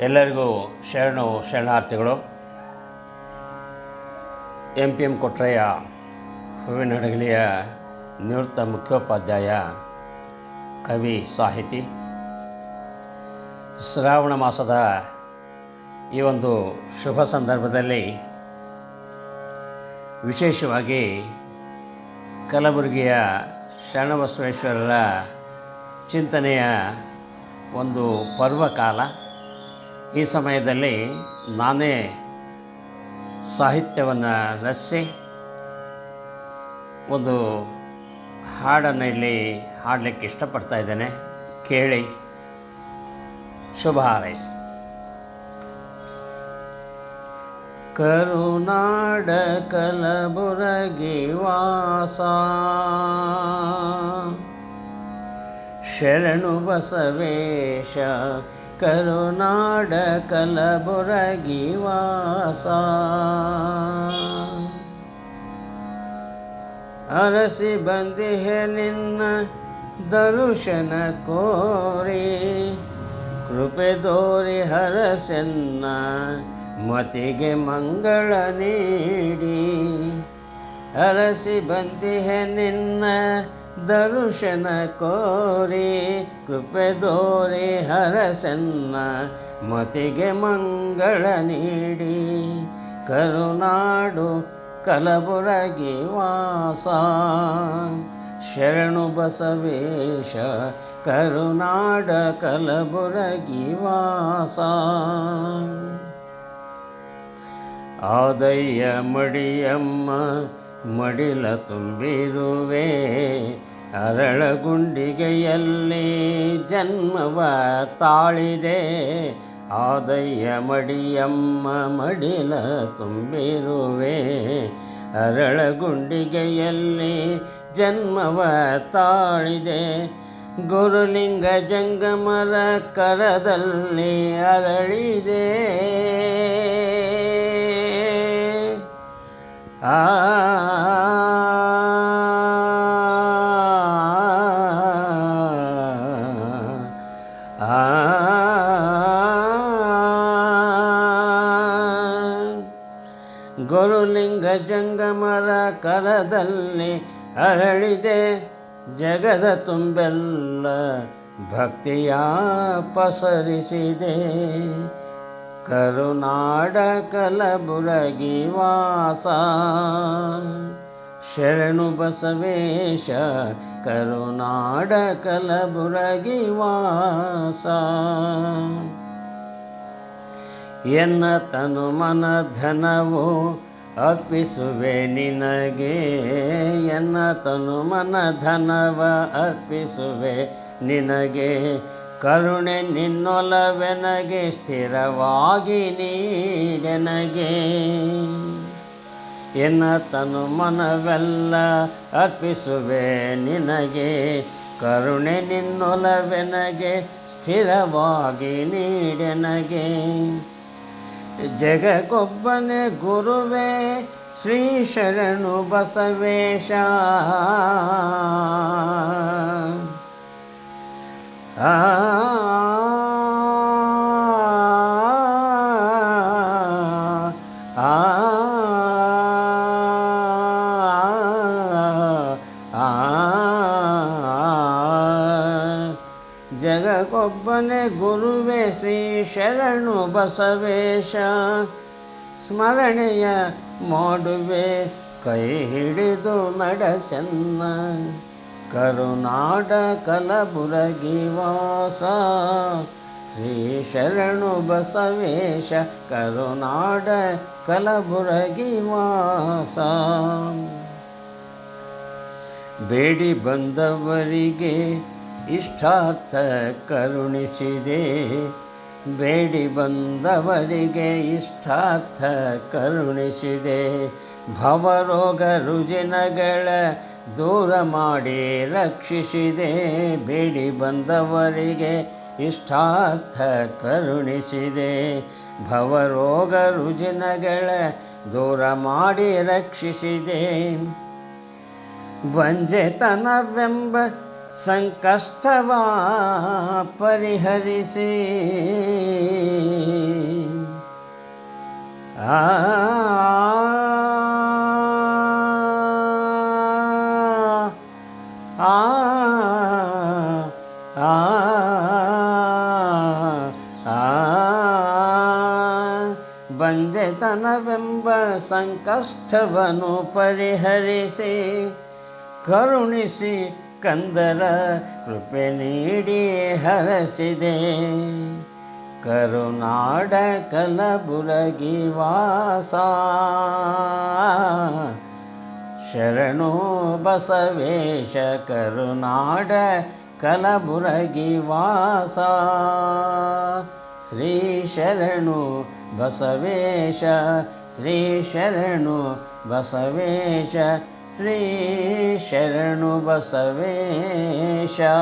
ಎಲ್ಲರಿಗೂ ಶರಣು ಶರಣಾರ್ಥಿಗಳು, ಎಂ ಪಿ ಎಂ ಕೊಟ್ರಯ್ಯ, ಹೂವಿನ ಹಡಗಲಿಯ ನಿವೃತ್ತ ಮುಖ್ಯೋಪಾಧ್ಯಾಯ, ಕವಿ ಸಾಹಿತಿ. ಶ್ರಾವಣ ಮಾಸದ ಈ ಒಂದು ಶುಭ ಸಂದರ್ಭದಲ್ಲಿ ವಿಶೇಷವಾಗಿ ಕಲಬುರಗಿಯ ಶರಣಬಸವೇಶ್ವರರ ಚಿಂತನೆಯ ಒಂದು ಪರ್ವಕಾಲ. ಈ ಸಮಯದಲ್ಲಿ ನಾನೇ ಸಾಹಿತ್ಯವನ್ನು ರಚಿಸಿ ಒಂದು ಹಾಡನ್ನು ಇಲ್ಲಿ ಹಾಡಲಿಕ್ಕೆ ಇಷ್ಟಪಡ್ತಾ ಇದ್ದೇನೆ. ಕೇಳಿ. ಶುಭ ಹಾರೈಸಿ. ಕರುನಾಡ ಕಲಬುರಗಿ ವಾಸ, ಶರಣು ಬಸವೇಶ ಕರುನಾಡ ಕಲಬುರಗಿ ವಾಸ. ಅರಸಿ ಬಂದಿಹೆ ನಿನ್ನ ದರುಶನ ಕೋರಿ. ಕೃಪೆ ದೋರಿ ಹರಸೆನ್ನ ಮತಿಗೆ ಮಂಗಳ ನೀಡಿ. ಅರಸಿ ಬಂದಿಹೆ ನಿನ್ನ ದರುಶನ ಕೋರಿ. ಕೃಪೆ ದೋರಿ ಹರಸನ್ನ ಮತಿಗೆ ಮಂಗಳ ನೀಡಿ. ಕರುನಾಡು ಕಲಬುರಗಿ ವಾಸ. ಶರಣು ಬಸವೇಶ, ಕರುನಾಡ ಕಲಬುರಗಿ ವಾಸ. ಆದಯ್ಯ ಮಡಿಯಮ್ಮ, ಮಡಿಲ ತುಂಬಿರುವೆ. ಅರಳಗುಂಡಿಗೆಯಲ್ಲಿ ಜನ್ಮವ ತಾಳಿದೆ. ಆದಯ್ಯ ಮಡಿಯಮ್ಮ ಮಡಿಲ ತುಂಬಿರುವೆ. ಅರಳಗುಂಡಿಗೆಯಲ್ಲಿ ಜನ್ಮವ ತಾಳಿದೆ. ಗುರುಲಿಂಗ ಜಂಗಮರ ಕರದಲ್ಲಿ ಅರಳಿದೆ. ಆ ಗುರುಲಿಂಗ ಜಂಗಮರ ಕರದಲ್ಲಿ ಅರಳಿದೆ ಜಗದ ತುಂಬೆಲ್ಲ ಭಕ್ತಿಯ ಪಸರಿಸಿದೆ. ಕರುನಾಡ ಕಲಬುರಗಿ ವಾಸ, ಶರಣು ಬಸವೇಶ, ಕರುನಾಡ ಕಲಬುರಗಿ ವಾಸ. ಎನ್ನ ತನು ಮನ ಧನವು ಅರ್ಪಿಸುವೆ ನಿನಗೆ ಎನ್ನ ತನು ಮನ ಧನವ. ಅರ್ಪಿಸುವೆ ನಿನಗೆ ಕರುಣೆ ನಿನ್ನೊಲವೆನಗೆ, ಸ್ಥಿರವಾಗಿ ನೀಡೆನಗೆ. ಎನ್ನ ತನು ಮನವೆಲ್ಲ ಅರ್ಪಿಸುವೆ ನಿನಗೆ ಕರುಣೆ ನಿನ್ನೊಲವೆನಗೆ, ಸ್ಥಿರವಾಗಿ ನೀಡೆನಗೆ. ಜಗಕ್ಕೊಬ್ಬನೇ ಗುರುವೇ ಶ್ರೀ ಶರಣು ಬಸವೇಶ ಆ ಆ ಜಗಕ್ಕೊಬ್ಬನೇ ಗುರುವೆ ಶ್ರೀ ಶರಣು ಬಸವೇಶ. ಸ್ಮರಣೆಯ ಮಾಡುವೆ ಕೈ ಹಿಡಿದು ನಡೆಸನ್ನ. ಕರುನಾಡ ಕಲಬುರಗಿ ವಾಸ. ಶ್ರೀ ಶರಣು ಬಸವೇಶ ಕರುನಾಡ ಕಲಬುರಗಿ ವಾಸ. ಬೇಡಿ ಬಂದವರಿಗೆ ಇಷ್ಟಾರ್ಥ ಕರುಣಿಸಿದೆ. ಬೇಡಿ ಬಂದವರಿಗೆ ಇಷ್ಟಾರ್ಥ ಕರುಣಿಸಿದೆ. ಭವರೋಗ ರುಜಿನಗಳ ದೂರ ಮಾಡಿ ರಕ್ಷಿಸಿದೆ. ಬೇಡಿ ಬಂದವರಿಗೆ ಇಷ್ಟಾರ್ಥ ಕರುಣಿಸಿದೆ. ಭವರೋಗ ರುಜಿನಗಳ ದೂರ ಮಾಡಿ ರಕ್ಷಿಸಿದೆ. ಬಂಜೆತನವೆಂಬ ಸಂಕಷ್ಟವ ಪರಿಹರಿಸಿ ಆ ಬಂದೆತನವೆಂಬ ಸಂಕಷ್ಟವನ್ನು ಪರಿಹರಿಸಿ ಕರುಣಿಸಿ ಕಂದರ ಕೃಪೆ ನೀಡಿ ಹರಸಿದೆ. ಕರುನಾಡ ಕಲಬುರಗಿ ವಾಸ. ಶರಣು ಬಸವೇಶ ಕರುನಾಡ ಕಲಬುರಗಿ ವಾಸ. ಶ್ರೀ ಶರಣು ಬಸವೇಶ, ಶ್ರೀ ಶರಣು ಬಸವೇಶ श्री शरणु बसवेशा